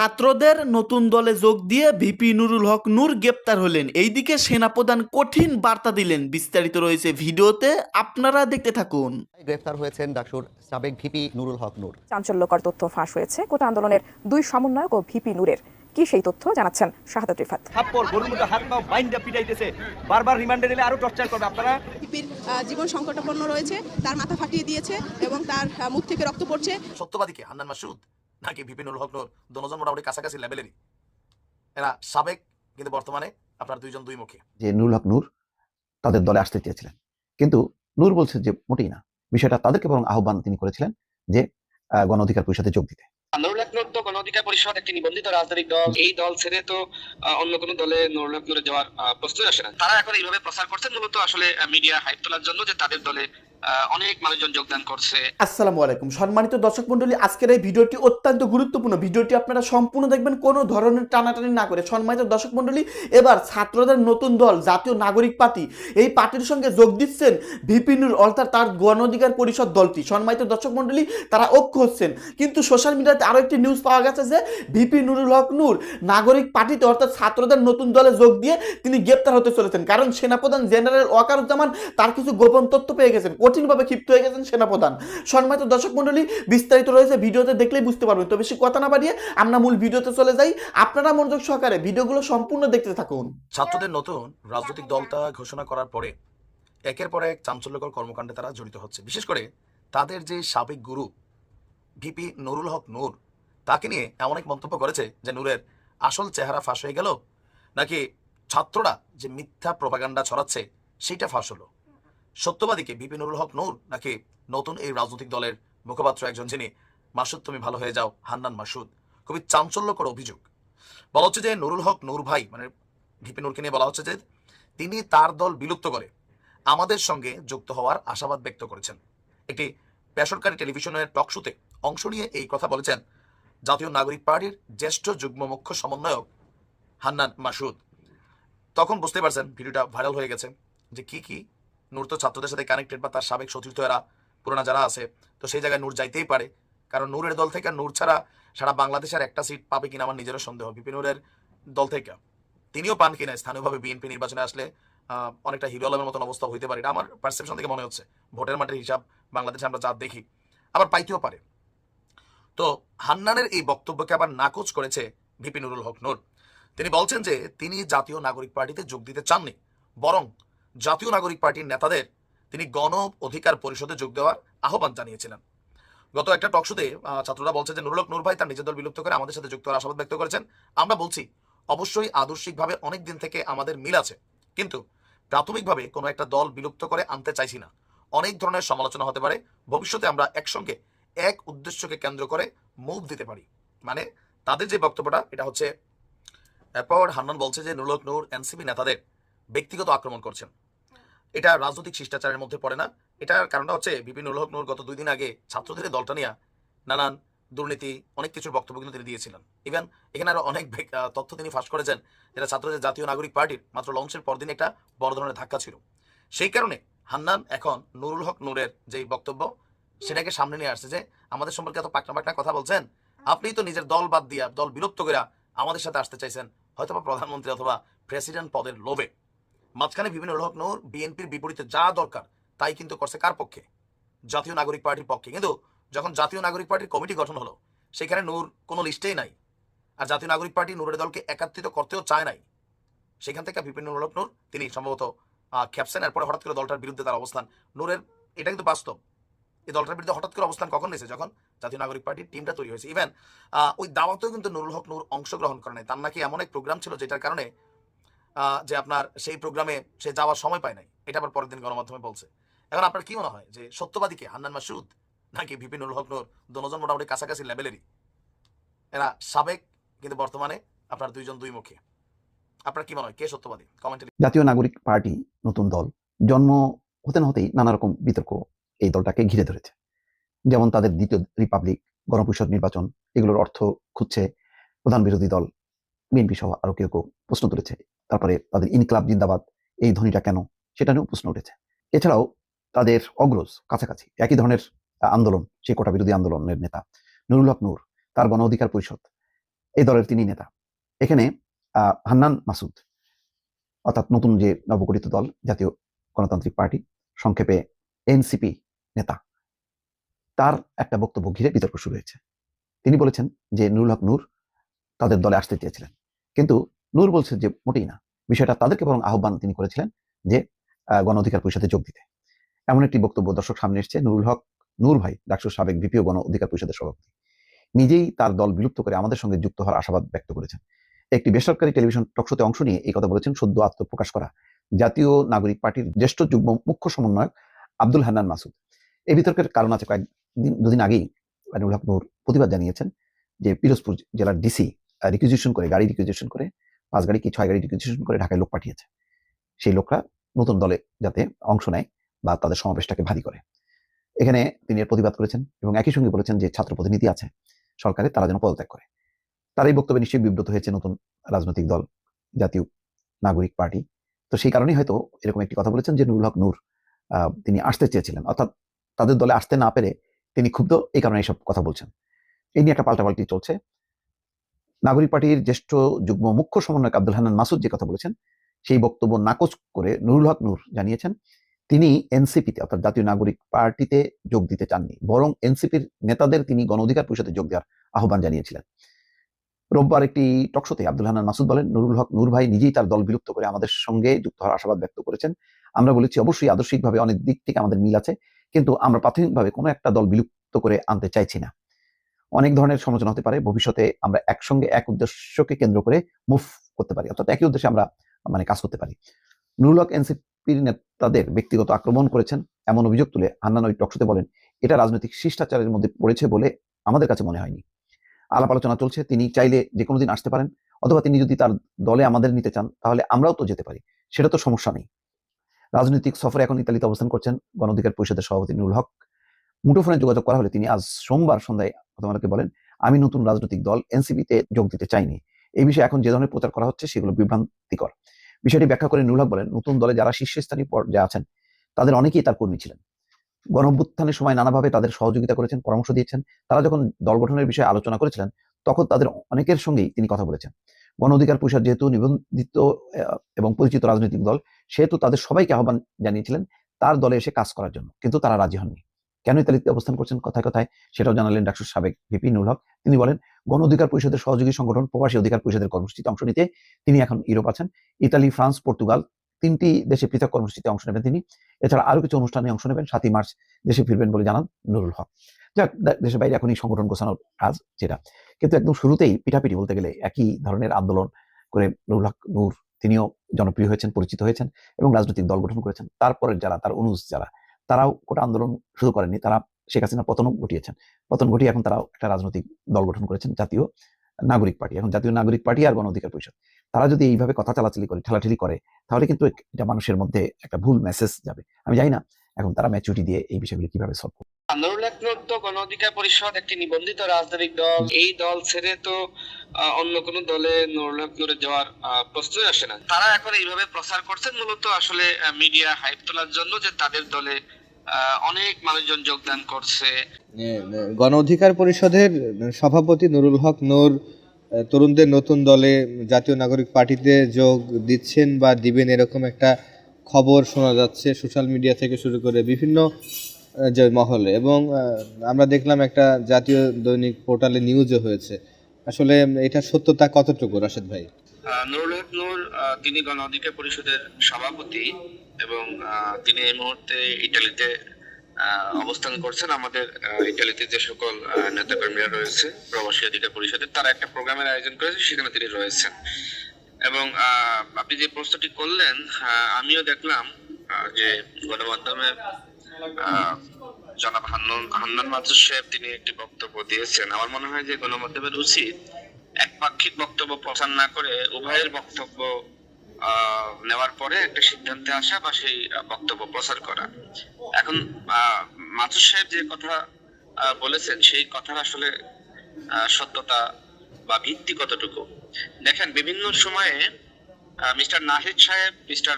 ছাত্রদের নতুন দলে যোগ দিয়ে ভিপি নুরুল হক নূর গ্রেপ্তার হলেন। এইদিকে সেনাপ্রধান কঠিন বার্তা দিলেন। বিস্তারিত রয়েছে ভিডিওতে আপনারা দেখতে থাকুন। গ্রেফতার হয়েছেন ডাকসুর সাবেক ভিপি নুরুল হক নূর। চাঞ্চল্যকর তথ্য ফাঁস হয়েছে। কোটা আন্দোলনের দুই সমন্বয়ক ও ভিপি নূরের। কি সেই তথ্য জানাচ্ছেন শাহাদাত রিফাত। থাপ্পড় গরুর মতো হাত পা বাইন্দা পিটাইতেছে। বারবার রিমান্ডে নিলে আরও টর্চার করবে। আপনারা? আহ, জীবন সংকটাপন্ন রয়েছে। তার মাথা ফাটিয়ে দিয়েছে এবং তার মুখ থেকে রক্ত পড়ছে। সত্যবাদীকে হান্নান মাসুদ নাকি বিপিনুল হক নূর দুজন মোটামুটি কাছাকাছি লেভেলেরই? এরা সাবেক কিন্তু বর্তমানে আপনার দুইজন দুই মুখী। যে নুরুল হক নূর তাদের দলে আসতে চেয়েছিলেন। কিন্তু নূর বলছে যে মোটেই না। বিষয়টা তাদেরকে বরং আহ্বান তিনি করেছিলেন যে গণ অধিকার পরিষদে যোগ দিতে। নুরুল হক নূর তো গণ অধিকার পরিষদ একটি নিবন্ধিত রাজনৈতিক দল। এই দল ছেড়ে তো আহ, অন্য কোনো দলে নুরুল হক নূরে যাওয়ার প্রশ্নই আসে না। তারা এখন এইভাবে প্রচার করছে। মূলত আসলে মিডিয়া হাইপ তোলার জন্য যে তাদের দলে অনেক মানুষজন যোগদান করছে। আসসালামু আলাইকুম। সম্মানিত দর্শক মণ্ডলী, আজকের এই ভিডিওটি অত্যন্ত গুরুত্বপূর্ণ। ভিডিওটি আপনারা সম্পূর্ণ দেখবেন কোনো ধরনের টানাটানি না করে। সম্মানিত দর্শক মণ্ডলী, এবার ছাত্রদের নতুন দল, জাতীয় নাগরিক পার্টি, এই পার্টির সঙ্গে যোগ দিচ্ছেন ভিপিনুর অর্থাৎ তার পরিষদ দলটি। সম্মানিত দর্শক মণ্ডলী, তারা ঐক্য হচ্ছেন। কিন্তু সোশ্যাল মিডিয়াতে আরও একটি নিউজ পাওয়া গেছে যে, ভিপি নুরুল হক নূর নাগরিক পার্টিতে, অর্থাৎ ছাত্রদের নতুন দলে যোগ দিয়ে তিনি গ্রেপ্তার হতে চলেছেন। কারণ সেনাপ্রধান জেনারেল ওয়াকারুজ্জামান তার কিছু গোপন তথ্য পেয়ে গেছেন। কঠিনভাবে ক্ষিপ্ত হয়ে গেছেন সেনাপ্রধান। সম্মানিত দর্শক মণ্ডলী, বিস্তারিত রয়েছে ভিডিওতে দেখলেই বুঝতে পারবেন। তো বেশি কথা না বাড়িয়ে আমরা মূল ভিডিওতে চলে যাই। আপনারা মনোযোগ সহকারে ভিডিওগুলো সম্পূর্ণ দেখতে থাকুন। ছাত্রদের নতুন রাজনৈতিক দলটা ঘোষণা করার পরে একের পর এক চাঞ্চল্যকর কর্মকাণ্ডে তারা জড়িত হচ্ছে। বিশেষ করে তাদের যে সাবেক গুরু ভিপি নুরুল হক নূর, তাকে নিয়ে এমন এক মন্তব্য করেছে যে নূরের আসল চেহারা ফাঁস হয়ে গেল, নাকি ছাত্ররা যে মিথ্যা প্রপাগান্ডা ছড়াচ্ছে, সেটা ফাঁস হলো। সত্যবাদীকে ভিপি নুরুল হক নূর নাকি নতুন এই রাজনৈতিক দলের মুখপাত্র একজন যিনি? মাসুদ, তুমি ভালো হয়ে যাও, হান্নান মাসুদ। খুবই চাঞ্চল্যকর অভিযোগ। বলা হচ্ছে যে নুরুল হক নূর ভাই মানে ভিপি নূরকে নিয়ে বলা হচ্ছে যে তিনি তার দল বিলুপ্ত করে আমাদের সঙ্গে যুক্ত হওয়ার আশাবাদ ব্যক্ত করেছেন। একটি বেসরকারি টেলিভিশনের টক শোতে অংশ নিয়ে এই কথা বলেছেন জাতীয় নাগরিক পার্টির জ্যেষ্ঠ যুগ্ম মুখ্য সমন্বয়ক হান্নান মাসুদ। তখন বুঝতে পারছেন, ভিডিওটা ভাইরাল হয়ে গেছে যে কি কি নূর তো ছাত্রদের সাথে কানেক্টেড বা তার সাবেক সতীর্থ এরা, পুরোনা যারা আছে, তো সেই জায়গায় নূর যাইতেই পারে। কারণ নূরের দল থেকে নূর ছাড়া সারা বাংলাদেশের একটা সিট পাবে কিনা আমার নিজেরও সন্দেহ। বিপিন নূরের দল থেকে। তিনিও পান কিনা, স্থানীয়ভাবে বিএনপি নির্বাচনে আসলে অনেকটা হিরো আলমের মতন অবস্থা হইতে পারে। এটা আমার পারসেপশন থেকে মনে হচ্ছে। ভোটের মাঠের হিসাব বাংলাদেশে আমরা যা দেখি। আবার পাইতেও পারে। তো হান্নানের এই বক্তব্যকে আবার নাকচ করেছে ভিপি নুরুল হক নূর। তিনি বলছেন যে, তিনি জাতীয় নাগরিক পার্টিতে যোগ দিতে চাননি, বরং জাতীয় নাগরিক পার্টির নেতাদের তিনি গণ অধিকার পরিষদে যোগ দেওয়ার আহ্বান জানিয়েছিলেন। গত একটা টকশোতে ছাত্ররা বলছে যে নুরুল হক নূর ভাই তার নিজের দল বিলুপ্ত করে আমাদের সাথে যুক্ত হওয়ার আশাবাদ ব্যক্ত করেছেন। আমরা বলছি, অবশ্যই আদর্শিকভাবে অনেক দিন থেকে আমাদের মিল আছে, কিন্তু প্রাথমিকভাবে কোনো একটা দল বিলুপ্ত করে আনতে চাইছি না। অনেক ধরনের সমালোচনা হতে পারে, ভবিষ্যতে আমরা একসঙ্গে এক উদ্দেশ্যকে কেন্দ্র করে মুভ দিতে পারি। মানে তাদের যে বক্তব্যটা, এটা হচ্ছে, এরপর হান্নান বলছে যে নুরুল হক নূর, এনসিপি নেতাদের ব্যক্তিগত আক্রমণ করছেন। এটা রাজনৈতিক শিষ্টাচারের মধ্যে পড়ে না। এটার কারণটা হচ্ছে বিপিন উল নূর গত দুই দিন আগে ছাত্রদের দলটা নিয়ে নানান দুর্নীতি, অনেক কিছুর বক্তব্য কিন্তু তিনি দিয়েছিলেন। ইভেন এখানে আরও অনেক তথ্য তিনি ফাঁস করেছেন যেটা ছাত্রদের জাতীয় নাগরিক পার্টির মাত্র লঞ্চের পরদিন একটা বড় ধরনের ধাক্কা ছিল। সেই কারণে হান্নান এখন নুরুল হক নূরের যে বক্তব্য, সেটাকে সামনে নিয়ে আসছে যে, আমাদের সম্পর্কে এত পাকনা পাকনা কথা বলছেন? আপনি তো নিজের দল বাদ দিয়া, দল বিলুপ্ত করে আমাদের সাথে আসতে চাইছেন। হয়তো প্রধানমন্ত্রী অথবা প্রেসিডেন্ট পদের লোভে। মাঝখানে বিভিন্ন হক বিএনপির বিপরীতে যা দরকার, তাই কিন্তু করছে কার পক্ষে? জাতীয় নাগরিক পার্টির পক্ষে। কিন্তু যখন জাতীয় নাগরিক পার্টির কমিটি গঠন হলো, সেখানে নূর কোনো লিস্টেই নাই। আর জাতীয় নাগরিক পার্টি নূরের দলকে একাত্রিত করতেও চায় নাই। সেখান থেকে বিপিন হক নূর, তিনি সম্ভবত খেপছেন। এরপরে হঠাৎ করে দলটার বিরুদ্ধে তার অবস্থান। নূরের, এটা কিন্তু বাস্তব। এই দলটার বিরুদ্ধে হঠাৎ করে অবস্থান কখন নিয়েছে যখন জাতীয় নাগরিক পার্টির টিমটা তৈরি হয়েছে। ইভেন ওই দাওয়াতেও কিন্তু নুরুল হক নূর অংশগ্রহণ করে নাই। তার নাকি এমন এক প্রোগ্রাম ছিল যেটার কারণে যে আপনার সেই প্রোগ্রামে সে যাওয়ার সময় পায় নাই। এটা আবার পরের দিন গণমাধ্যমে বলছে। এখন আপনার কি মনে হয় যে সত্যবাদীকে হান্নান মাসুদ নাকি বিপিনুল হক নূর? দুজন মোটামুটি কাছাকাছি লেভেলেরই। এরা সাবেক, কিন্তু বর্তমানে আপনার দুইজন দুই মুখে। আপনার কি মনে হয় কে সত্যবাদী? কমেন্টে জাতীয় নাগরিক পার্টি, নতুন দল। জন্ম হতে না হতেই নানা রকম বিতর্ক এই দলটাকে ঘিরে ধরেছে। যেমন তাদের দ্বিতীয় রিপাবলিক গণপরিষদ নির্বাচন, এগুলোর অর্থ খুঁজছে প্রধান বিরোধী দল বিএনপি সহ আরও কেউ কেউ প্রশ্ন তুলেছে, তারপরে তাদের ইনকলাব জিন্দাবাদ, এই ধ্বনিটা কেন, সেটা নিয়েও প্রশ্ন উঠেছে। এছাড়াও তাদের অগ্রজ কাছাকাছি একই ধরনের আন্দোলন, সেই কোটা বিরোধী আন্দোলনের নেতা নুরুল হক নূর, তার গণ অধিকার পরিষদ, এই দলের তিনি নেতা। এখানে হান্নান মাসুদ, অর্থাৎ নতুন যে নবগঠিত দল, জাতীয় গণতান্ত্রিক পার্টি, সংক্ষেপে এনসিপি নেতা, তার একটা বক্তব্য ঘিরে বিতর্ক শুরু হয়েছে। তিনি বলেছেন যে নুরুল হক নূর তাদের দলে আসতে চেয়েছিলেন। কিন্তু নূর বলছে যে মোটেই না। বিষয়টা তাদেরকে বরং আহ্বান তিনি করেছিলেন যে গণ অধিকার পরিষদে যোগ দিতে। এমন একটি বক্তব্য দর্শক সামনে এসেছে, নুরুল হক, নূর ভাই, ডাকসুর সাবেক ভিপিও গণ অধিকার পরিষদের সভাপতি। নিজেই তার দল বিলুপ্ত করে আমাদের সঙ্গে যুক্ত হওয়ার আশাবাদ ব্যক্ত করেছেন। একটি বেসরকারি টেলিভিশন টকশোতে অংশ নিয়ে এই কথা বলেছেন সদ্য আত্মপ্রকাশ করা জাতীয় নাগরিক পার্টির জ্যেষ্ঠ যুগ্ম মুখ্য সমন্বয়ক আব্দুল হান্নান মাসুদ। এই বিতর্কের কারণ আছে কয়েকদিন, দুদিন আগেই, নুরুল হক নূর প্রতিবাদ জানিয়েছেন যে পিরোজপুর জেলার ডিসি রিকুইজিশন করে, গাড়ি রিকুইজিশন করে, পাঁচ গাড়ি কি ছয় গাড়ি রিকুইজিশন করে ঢাকায় লোক পাঠিয়েছে। সেই লোকরা নতুন দলে যাতে অংশ নেয় বা তাদের সমাবেশটাকে ভারী করে। এখানে তিনি এর প্রতিবাদ করেছেন এবং একই সঙ্গে বলেছেন যে ছাত্র প্রতিনিধি আছে সরকারে, তারা যেন পদত্যাগ করে। তার এই বক্তব্যে নিশ্চয়ই বিব্রত হয়েছে নতুন রাজনৈতিক দল, জাতীয় নাগরিক পার্টি। তো সেই কারণেই হয়তো এরকম একটি কথা বলেছেন যে নুরুল হক নূর তিনি আসতে চেয়েছিলেন। অর্থাৎ তাদের দলে আসতে না পেরে তিনি ক্ষুব্ধ এই কারণে এইসব কথা বলছেন। এই নিয়ে একটা পাল্টাপাল্টি চলছে। নাগরিক পার্টির জ্যেষ্ঠ যুগ্ম মুখ্য সমন্বয়ক আব্দুল হান্নান মাসুদ যে কথা বলেছেন, সেই বক্তব্য নাকচ করে নুরুল হক নূর জানিয়েছেন, তিনি এনসিপিতে, অর্থাৎ জাতীয় নাগরিক পার্টিতে যোগ দিতে চাননি, বরং এনসিপির নেতাদের তিনি গণ অধিকার পরিষদে যোগ দেওয়ার আহ্বান জানিয়েছিলেন। রোববার একটি টকশোতে আব্দুল হান্নান মাসুদ বলেন, নুরুল হক নূর ভাই নিজেই তার দল বিলুপ্ত করে আমাদের সঙ্গে যুক্ত হওয়ার আশাবাদ ব্যক্ত করেছেন। আমরা বলেছি, অবশ্যই আদর্শিকভাবে অনেক দিক থেকে আমাদের মিল আছে, কিন্তু আমরা প্রাথমিকভাবে কোনো একটা দল বিলুপ্ত করে আনতে চাইছি না। অনেক ধরনের সমালোচনা হতে পারে। ভবিষ্যতে আমরা একসঙ্গে এক উদ্দেশ্যকে কেন্দ্র করে মুভ করতে পারি, অর্থাৎ একই উদ্দেশ্যে আমরা মানে কাজ করতে পারি। নুরুল হক এনসিপির নেতাদের ব্যক্তিগত আক্রমণ করেছেন এমন অভিযোগ তুলে হান্নান ওই টকশোতে বলেন, এটা রাজনৈতিক শিষ্টাচারের মধ্যে পড়েছে বলে আমাদের কাছে মনে হয়নি। আলাপ আলোচনা চলছে, তিনি চাইলে যে কোনো দিন আসতে পারেন, অথবা তিনি যদি তার দলে আমাদের নিতে চান, তাহলে আমরাও তো যেতে পারি। সেটা তো সমস্যা নেই। রাজনৈতিক সফরে এখন ইতালিতে অবস্থান করছেন গণ অধিকার পরিষদের সভাপতি নুরুল হক। মুঠোফোনে যোগাযোগ করা হলে তিনি আজ সোমবার সন্ধ্যায় প্রথমালোকে বলেন, আমি নতুন রাজনৈতিক দল এনসিপিতে যোগ দিতে চাইনি। এই বিষয়ে এখন যে ধরনের প্রচার করা হচ্ছে সেগুলো বিভ্রান্তিকর। বিষয়টি ব্যাখ্যা করে নুরুল হক বলেন, নতুন দলে যারা শীর্ষস্থানীয় পর্যায়ে আছেন, তাদের অনেকেই তার কর্মী ছিলেন। গণঅভ্যুত্থানের সময় নানাভাবে তাদের সহযোগিতা করেছেন, পরামর্শ দিয়েছেন। তারা যখন দল গঠনের বিষয়ে আলোচনা করেছিলেন, তখন তাদের অনেকের সঙ্গেই তিনি কথা বলেছেন। গণ অধিকার পরিষদ যেহেতু নিবন্ধিত এবং পরিচিত রাজনৈতিক দল, সেহেতু তাদের সবাইকে আহ্বান জানিয়েছিলেন তার দলে এসে কাজ করার জন্য, কিন্তু তারা রাজি হননি। কেন ইতালিতে অবস্থান করছেন? কথায় কথায় সেটাও জানালেন ডাক্তার সাবেক ভিপি নুল হক। তিনি বলেন, গণ অধিকার পরিষদের সহযোগী সংগঠন প্রবাসী অধিকার পরিষদের কর্মসূচিতে অংশ নিতে তিনি এখন ইউরোপ আছেন। ইতালি, ফ্রান্স, পর্তুগাল তিনটি দেশে পৃথক কর্মসূচিতে অংশ নেবেন তিনি। এছাড়া আরও কিছু অনুষ্ঠানে অংশ নেবেন। সাতই মার্চ দেশে ফিরবেন বলে জানান নুরুল হক। যাক দেশের বাইরে এখনই সংগঠন গোছানোর কাজ যেটা। কিন্তু একদম শুরুতেই পিঠাপিঠি বলতে গেলে একই ধরনের আন্দোলন করে নুরুল হক, নূর তিনিও জনপ্রিয় হয়েছেন, পরিচিত হয়েছেন এবং রাজনৈতিক দল গঠন করেছেন। তারপরে যারা, তার অনুজ যারা তারাও গোটা আন্দোলন শুরু করেননি। তারা শেখ হাসিনা পতনও ঘটিয়েছেন। পতন ঘটিয়ে এখন তারাও একটা রাজনৈতিক দল গঠন করেছেন, জাতীয় নাগরিক পার্টি। এখন জাতীয় নাগরিক পার্টি আর গণ অধিকার পরিষদ। তারা যদি এইভাবে কথা চালাচালি করে, ঠেলাঠেলি করে, তাহলে কিন্তু এটা মানুষের মধ্যে একটা ভুল মেসেজ যাবে। আমি জানি না এখন তারা ম্যাচুরিটি দিয়ে এই বিষয়গুলো কীভাবে সলভ হক নূর তো গণ অধিকার পরিষদ, একটি নিবন্ধিত রাজনৈতিক দল। এই দল ছেড়ে তো অন্য কোন দলে নুরুল যাওয়ার প্রশ্নই আসে না। তারা এখন এইভাবে প্রচার করছেন। মূলত আসলে মিডিয়া হাইপ তোলার জন্য যে তাদের দলে অনেক মানুষজন যোগদান করছে। গণ অধিকার পরিষদের সভাপতি নুরুল হক নূর তরুণদের নতুন দলে জাতীয় নাগরিক পার্টিতে যোগ দিচ্ছেন বা দিবেন এরকম একটা খবর শোনা যাচ্ছে সোশ্যাল মিডিয়া থেকে শুরু করে বিভিন্ন যে মহলে। এবং আমরা দেখলাম একটা জাতীয় দৈনিক পোর্টালে নিউজও হয়েছে। আসলে এটা সত্যতা কতটুকু, রাশেদ ভাই? নুরুল নূর তিনি গণ অধিকার পরিষদের সভাপতি এবং তিনি এই মুহূর্তে ইটালিতে অবস্থান করছেন। আমাদের ইটালিতে যে সকল নেতাকর্মীরা রয়েছে, প্রবাসী অধিকার পরিষদের তারা একটা প্রোগ্রামের আয়োজন করেছে, সেখানে তিনি রয়েছেন। এবং আপনি যে প্রশ্নটি করলেন আমিও দেখলাম যে গণমাধ্যমে জনাব হান্নান হান্নান মাসুদ সাহেব তিনি একটি বক্তব্য দিয়েছেন। আমার মনে হয় যে গণমাধ্যমের উচিত একপাক্ষিক বক্তব্য প্রচার না করে উভয়ের বক্তব্য নেওয়ার পরে একটা সিদ্ধান্তে আসা বা সেই বক্তব্য প্রচার করা। এখন মাসুদ সাহেব যে কথা বলেছেন, সেই কথার আসলে সত্যতা বা ভিত্তি কতটুকু? দেখেন, বিভিন্ন সময়ে মিস্টার নাহিদ সাহেব, মিস্টার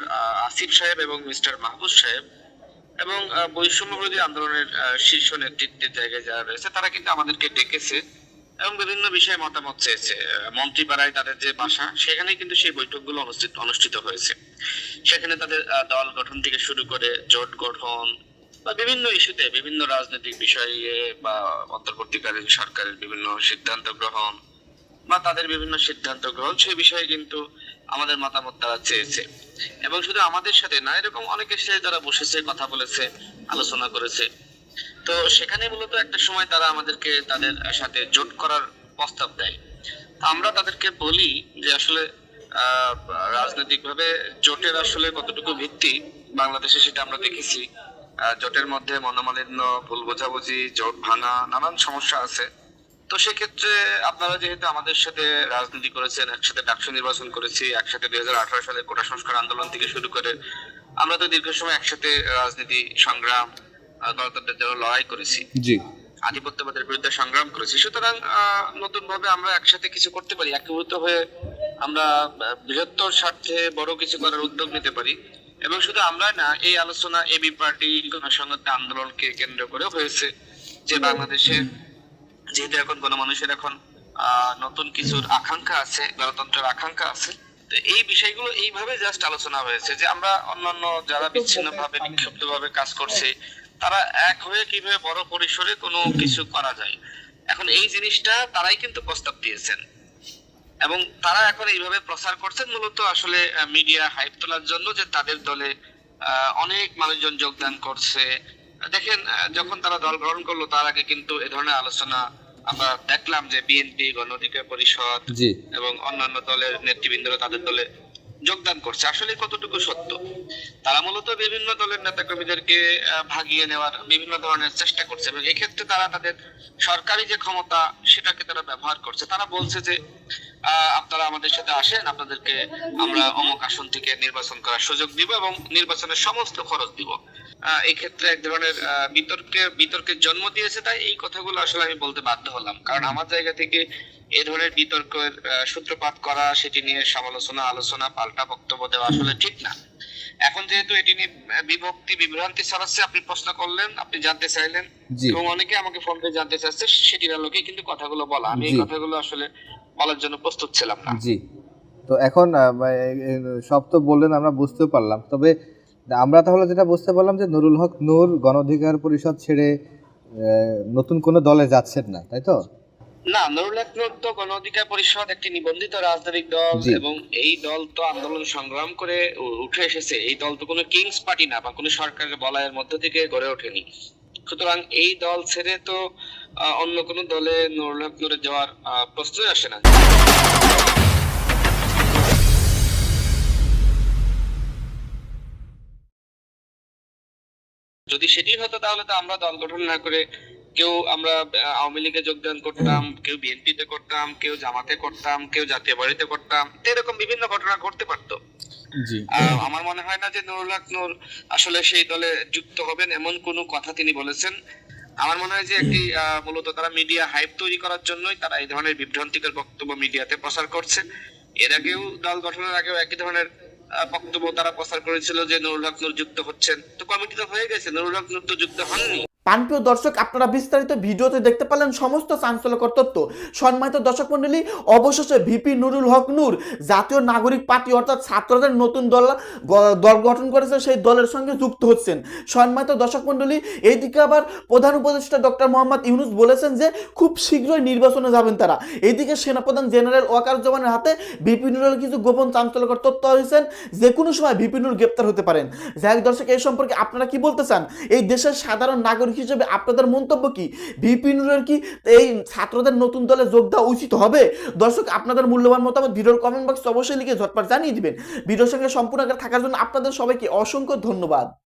আসিফ সাহেব এবং মিস্টার মাহবুব সাহেব এবং বৈষম্য বিরোধী আন্দোলনের শীর্ষ নেতৃত্বের জায়গায় যারা রয়েছে, তারা কিন্তু আমাদেরকে ডেকেছে এবং বিভিন্ন বিষয়ে মতামত চেয়েছে। মন্ত্রীপাড়ায় তাদের যে বাসা সেখানে কিন্তু সেই বৈঠকগুলো অনুষ্ঠিত অনুষ্ঠিত হয়েছে। সেখানে তাদের দল গঠন থেকে শুরু করে জোট গঠন বা বিভিন্ন ইস্যুতে বিভিন্ন রাজনৈতিক বিষয়ে বা অন্তর্বর্তীকালীন সরকারের বিভিন্ন সিদ্ধান্ত গ্রহণ বা তাদের বিভিন্ন সিদ্ধান্ত গ্রহণ, সেই বিষয়ে কিন্তু আমাদের মতামত তারা চেয়েছে। এবং শুধু আমাদের সাথে না, এরকম অনেকের সাথে তারা বসেছে, কথা বলেছে, আলোচনা করেছে তো সেখানে মূলত একটা সময় তারা আমাদেরকে তাদের সাথে জোট করার প্রস্তাব দেয়। আমরা তাদেরকে বলি যে আসলে রাজনৈতিকভাবে জোটের আসলে কতটুকু ভিত্তি বাংলাদেশে সেটা আমরা দেখেছি। জোটের মধ্যে মনোমালিন্য, ভুল বোঝাবুঝি, জোট ভাঙা, নানান সমস্যা আছে। তো সেক্ষেত্রে আপনারা যেহেতু আমাদের সাথে রাজনীতি করেছেন, একসাথে ডাকসু নির্বাচন করেছি, একসাথে দুই হাজার আঠারো সালে কোটা সংস্কার আন্দোলন থেকে শুরু করে আমরা তো দীর্ঘ সময় একসাথে রাজনীতি, সংগ্রাম গণতন্ত্রের জন্য লড়াই করেছি। জি। আধিপত্যবাদের বিরুদ্ধে সংগ্রাম করেছি। সুতরাং নতুন ভাবে আমরা একসাথে কিছু করতে পারি একীভূত হয়ে আমরা বৃহত্তর স্বার্থে বড় কিছু করার উদ্যোগ নিতে পারি। এবং শুধু আমরা না এই আলোচনা এবি পার্টি গণসংহতি আন্দোলনকে কেন্দ্র করে হয়েছে যে বাংলাদেশে যেহেতু এখন গণমানুষের এখন নতুন কিছুর আকাঙ্ক্ষা আছে গণতন্ত্রের আকাঙ্ক্ষা আছে তো এই বিষয়গুলো এইভাবে জাস্ট আলোচনা হয়েছে যে আমরা অন্যান্য যারা বিচ্ছিন্ন ভাবে ভাবে কাজ করছে তারা এক হয়ে কীভাবে বড় পরিসরে কোনো কিছু করা যায়। এখন এই জিনিসটা তারাই কিন্তু প্রস্তাব দিয়েছেন। এবং তারা এখন এইভাবে প্রচার করছেন মূলত আসলে মিডিয়া হাইপ তোলার জন্য যে তাদের দলে অনেক মানুষজন যোগদান করছে। দেখেন যখন তারা দল গ্রহণ করল তার আগে কিন্তু এ ধরনের আলোচনা আমরা দেখলাম যে বিএনপি গণ অধিকার পরিষদ এবং অন্যান্য দলের নেতৃবৃন্দরা তাদের দলে যোগদান করছে। আসলে কতটুকু সত্য? তারা মূলত বিভিন্ন দলের নেতা কর্মীদেরকে ভাগিয়ে নেওয়ার বিভিন্ন ধরনের চেষ্টা করছে এবং এক্ষেত্রে তারা তাদের সরকারি যে ক্ষমতা, সেটাকে তারা ব্যবহার করছে। তারা বলছে যে আপনারা আমাদের সাথে আসেন, আপনাদেরকে আমরা অমুক আসন থেকে নির্বাচন করার সুযোগ দিব এবং নির্বাচনের সমস্ত খরচ দিব। এই ক্ষেত্রে এক ধরনের বিতর্কের বিতর্কের জন্ম দিয়েছে তাই এই কথাগুলো আসলে আমি বলতে বাধ্য হলাম। কারণ আমার জায়গা থেকে এই ধরনের বিতর্কের সূত্রপাত করা সেটি নিয়ে সমালোচনা আলোচনা পাল্টা বক্তব্য দেওয়া আসলে ঠিক না। এখন যেহেতু এটি নিয়ে বিভক্তি বিভ্রান্তি ছড়াচ্ছে আপনি প্রশ্ন করলেন আপনি জানতে চাইলেন এবং অনেকে আমাকে ফোন করে জানতে চাচ্ছে সেটির আলোকে কিন্তু কথাগুলো বলা। আমি এই। কথাগুলো আসলে বলার জন্য প্রস্তুত ছিলাম না। জি। তো এখন এ- এ- সব তো বললেন আমরা বুঝতেও পারলাম। তবে আমরা তাহলে যেটা বুঝতে পারলাম যে নুরুল হক নূর গণ অধিকার পরিষদ ছেড়ে নতুন কোনো দলে যাচ্ছেন না তাই তো? না নুরুল হক নূর তো গণ অধিকার পরিষদ একটি নিবন্ধিত রাজনৈতিক দল এবং এই দল তো আন্দোলন সংগ্রাম করে উঠে এসেছে। এই দল তো কোনো কিংস পার্টি না বা কোনো সরকারের বলয়ের মধ্য থেকে গড়ে ওঠেনি। সুতরাং এই দল ছেড়ে তো অন্য কোনো দলে নুরুল হক নূরের যাওয়ার প্রশ্নই আসে না। যদি সেটি হতো তাহলে তো আমরা দল গঠন না করে কেউ আমরা আওয়ামী লীগে যোগদান করতাম কেউ বিএনপিতে করতাম কেউ জামাতে করতাম কেউ জাতীয় বাড়িতে করতাম এরকম বিভিন্ন ঘটনা ঘটতে পারতো। আমার মনে হয় না যে নুরুল হক নূর আসলে সেই দলে যুক্ত হবেন এমন কোনো কথা তিনি বলেছেন। আমার মনে হয় যে একটি মূলত তারা মিডিয়া হাইপ তৈরি করার জন্যই তারা এই ধরনের বিভ্রান্তিকর বক্তব্য মিডিয়াতে প্রচার করছে। এর আগেও দল গঠনের আগেও একই ধরনের বক্তব্য তারা প্রচার করেছিল যে নুরুল হক নুর যুক্ত হচ্ছেন। তো কমিটি তো হয়ে গেছে। নুরুল হক নুর তো যুক্ত হননি। পানপ্রিয় দর্শক, আপনারা বিস্তারিত ভিডিওতে দেখতে পেলেন সমস্ত চাঞ্চল্যকর তথ্য। সম্মানিত দর্শক মন্ডলী অবশেষে ভিপি নুরুল হক নূর, জাতীয় নাগরিক পার্টি অর্থাৎ ছাত্রদের নতুন দল দল গঠন করেছে, সেই দলের সঙ্গে যুক্ত হচ্ছেন। সম্মানিত দর্শক মন্ডলী এইদিকে আবার প্রধান উপদেষ্টা ডক্টর মোহাম্মদ ইউনুস বলেছেন যে, খুব শীঘ্রই নির্বাচনে যাবেন তারা। এইদিকে সেনাপ্রধান জেনারেল ওয়াকারুজ্জামানের হাতে ভিপি নুরের কিছু গোপন চাঞ্চল্যকর তথ্য হয়েছেন। যে কোনো সময় ভিপি নুর গ্রেপ্তার হতে পারেন। যাই দর্শক, এই সম্পর্কে আপনারা কি বলতে চান? এই দেশের সাধারণ নাগরিক হিসেবে আপনাদের মন্তব্য কি? ভিপি নুরের কি এই ছাত্রদের নতুন দলে যোগ দেওয়া উচিত হবে? দর্শক, আপনাদের মূল্যবান মতামত ভিডিওর কমেন্ট বক্সে অবশ্যই লিখে ঝটপট জানিয়ে দিবেন। ভিডিওর সঙ্গে সম্পূর্ণ থাকার জন্য আপনাদের সবাইকে অসংখ্য ধন্যবাদ।